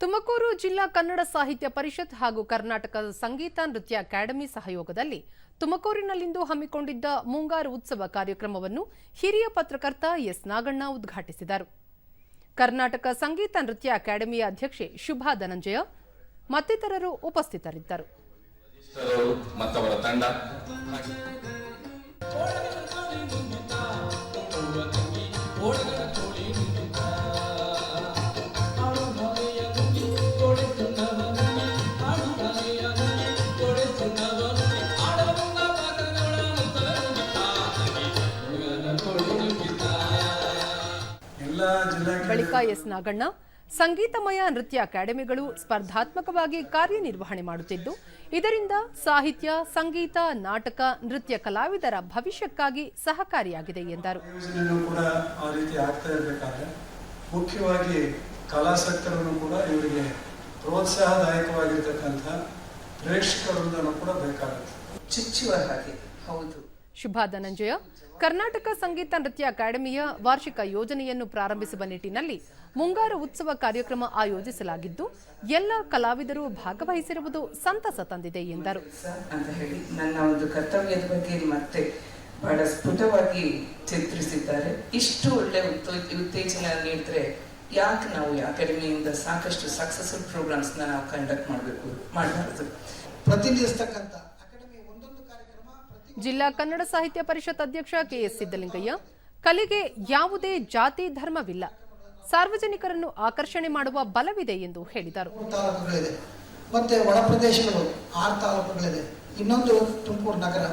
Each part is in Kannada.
ತುಮಕೂರು ಜಿಲ್ಲಾ ಕನ್ನಡ ಸಾಹಿತ್ಯ ಪರಿಷತ್ ಹಾಗೂ ಕರ್ನಾಟಕ ಸಂಗೀತ ನೃತ್ಯ ಅಕಾಡೆಮಿ ಸಹಯೋಗದಲ್ಲಿ ತುಮಕೂರಿನಲ್ಲಿಂದು ಹಮ್ಮಿಕೊಂಡಿದ್ದ ಮುಂಗಾರು ಉತ್ಸವ ಕಾರ್ಯಕ್ರಮವನ್ನು ಹಿರಿಯ ಪತ್ರಕರ್ತ ಎಸ್ ನಾಗಣ್ಣ ಉದ್ಘಾಟಿಸಿದರು. ಕರ್ನಾಟಕ ಸಂಗೀತ ನೃತ್ಯ ಅಕಾಡೆಮಿಯ ಅಧ್ಯಕ್ಷೆ ಶುಭಾ ಧನಂಜಯ ಮತ್ತಿತರರು ಉಪಸ್ಥಿತರಿದ್ದರು. ತಂಡ. ಬಳಿಕ ಎಸ್ ನಾಗಣ್ಣ ಸಂಗೀತಮಯ ನೃತ್ಯ ಅಕಾಡೆಮಿಗಳು ಸ್ಪರ್ಧಾತ್ಮಕವಾಗಿ ಕಾರ್ಯನಿರ್ವಹಣೆ ಮಾಡುತ್ತಿದ್ದು ಇದರಿಂದ ಸಾಹಿತ್ಯ ಸಂಗೀತ ನಾಟಕ ನೃತ್ಯ ಕಲಾವಿದರ ಭವಿಷ್ಯಕ್ಕಾಗಿ ಸಹಕಾರಿಯಾಗಿದೆ ಎಂದರು. ಯೋಜನೆಯೂ ಕೂಡ ಆ ರೀತಿ ಆಗ್ತಾ ಮುಖ್ಯವಾಗಿ ಕಲಾಸಕ್ತರನ್ನು ಕೂಡ ಇವರಿಗೆ ಪ್ರೋತ್ಸಾಹದಾಯಕವಾಗಿರ್ತಕ್ಕಂಥ ಪ್ರೇಕ್ಷಕರೊಂದನ್ನು ಕೂಡ ಬೇಕಾಗುತ್ತೆ. ಚುಚ್ಚುವ ಹಾಗೆ ಹೌದು. ಶುಭಾ ಧನಂಜಯ. ಕರ್ನಾಟಕ ಸಂಗೀತ ನೃತ್ಯ ಅಕಾಡೆಮಿಯ ವಾರ್ಷಿಕ ಯೋಜನೆಯನ್ನು ಪ್ರಾರಂಭಿಸುವ ನಿಟ್ಟಿನಲ್ಲಿ ಮುಂಗಾರು ಉತ್ಸವ ಕಾರ್ಯಕ್ರಮ ಆಯೋಜಿಸಲಾಗಿದ್ದು, ಎಲ್ಲ ಕಲಾವಿದರು ಭಾಗವಹಿಸಿರುವುದು ಸಂತಸ ತಂದಿದೆ ಎಂದರು. ನನ್ನ ಒಂದು ಕರ್ತವ್ಯದ ಮತ್ತೆ ಬಹಳ ಸ್ಫುಟವಾಗಿ ಚಿತ್ರಿಸಿದ್ದಾರೆ. ಇಷ್ಟು ಒಳ್ಳೆ ಉತ್ತೇ- ಉತ್ತೇಜನ ನೀಡಿದ್ರೆ ಯಾಕೆ ನಾವು ಅಕಾಡೆಮಿಯಿಂದ ಸಾಕಷ್ಟು ಸಕ್ಸಸ್ಫುಲ್ ಪ್ರೋಗ್ರಾಮ್ಸ್ ನಾವು ಕಂಡಕ್ಟ್ ಮಾಡಬೇಕು, ಮಾಡಬಾರದು? ಪ್ರತಿನಿಧಿಸ್ತಕ್ಕಂಥ ಅಕಾಡೆಮಿ ಒಂದೊಂದು ಕಾರ್ಯಕ್ರಮ ಪ್ರತಿ ಜಿಲ್ಲಾ ಕನ್ನಡ ಸಾಹಿತ್ಯ ಪರಿಷತ್ ಅಧ್ಯಕ್ಷ ಕೆಎಸ್ ಸಿದ್ದಲಿಂಗಯ್ಯ, ಕಲೆಗೆ ಯಾವುದೇ ಜಾತಿ ಧರ್ಮವಿಲ್ಲ. ಸಾರ್ವಜನಿಕರನ್ನು ಆಕರ್ಷಣೆ ಮಾಡುವ ಬಲವಿದೆ ಎಂದು ಹೇಳಿದರು. ಮತ್ತೆ ಒಳ ಪ್ರದೇಶಗಳು, ಆರು ತಾಲೂಕುಗಳಿದೆ. ಇನ್ನೊಂದು ತುಮಕೂರು ನಗರ.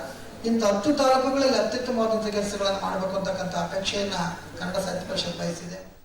ಇಂಥ ಹತ್ತು ತಾಲೂಕುಗಳಲ್ಲಿ ಅತ್ಯುತ್ತಮವಾದಂಥ ಕೆಲಸಗಳನ್ನು ಮಾಡಬೇಕು ಅಂತಕ್ಕಂಥ ಅಪೇಕ್ಷೆಯನ್ನ ಕನ್ನಡ ಸಾಹಿತ್ಯ ಪರಿಷತ್ ಬಯಸಿದೆ